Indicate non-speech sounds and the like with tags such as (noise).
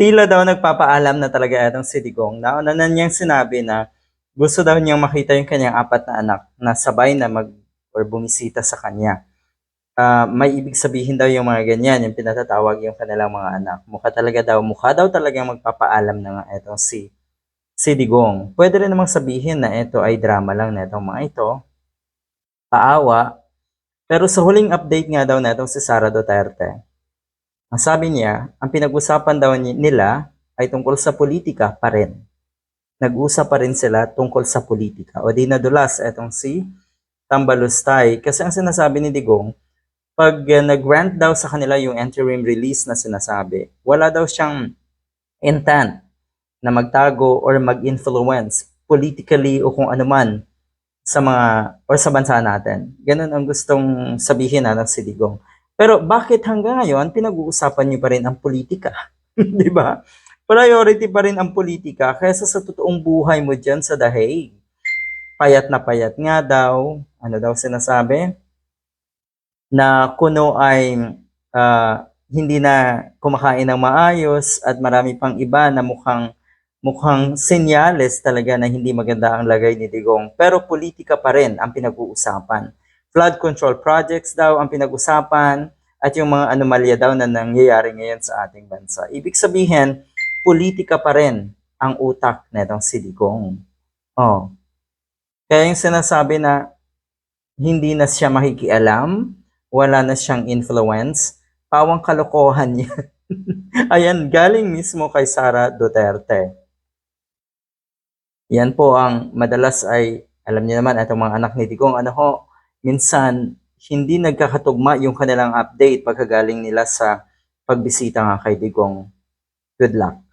Tila daw nagpapaalam na talaga itong si Digong. Nauna na niyang sinabi na gusto daw niyang makita yung kanyang apat na anak na sabay na mag or bumisita sa kanya. Ah, may ibig sabihin daw yung mga ganyan, yung pinatatawag yung kanilang mga anak. Mukha talaga daw, mukha daw talagang magpapaalam na nga itong si si Digong. Pwede rin namang sabihin na ito ay drama lang na itong mga ito. Paawa. Pero sa huling update nga daw na itong si Sara Duterte, ang sabi niya, ang pinag-usapan daw ni- nila ay tungkol sa politika pa rin. Nag-usap pa rin sila tungkol sa politika. O di nadulas itong si Tambalustay. Kasi ang sinasabi ni Digong, pag uh, nag-grant daw sa kanila yung interim release na sinasabi, wala daw siyang intent na magtago or mag-influence politically o kung ano man sa mga or sa bansa natin. Ganun ang gustong sabihin na ng si Digong. Pero bakit hanggang ngayon pinag-uusapan niyo pa rin ang politika? (laughs) 'Di ba? Priority pa rin ang politika kaysa sa totoong buhay mo diyan sa The. Payat na payat nga daw, ano daw sinasabi? Na kuno ay ah, hindi na kumakain ng maayos at marami pang iba na mukhang mukhang senyales talaga na hindi maganda ang lagay ni Digong. Pero politika pa rin ang pinag-uusapan. Flood control projects daw ang pinag-usapan at yung mga anomalya daw na nangyayari ngayon sa ating bansa. Ibig sabihin, politika pa rin ang utak netong si Digong. Oh. Kaya yung sinasabi na hindi na siya makikialam, wala na siyang influence, pawang kalokohan (laughs) niya. Ayan, galing mismo kay Sara Duterte. Yan po ang madalas ay, alam niyo naman, itong mga anak ni Digong, ano ho, minsan hindi nagkakatugma yung kanilang update pagkagaling nila sa pagbisita nga kay Digong. Good luck.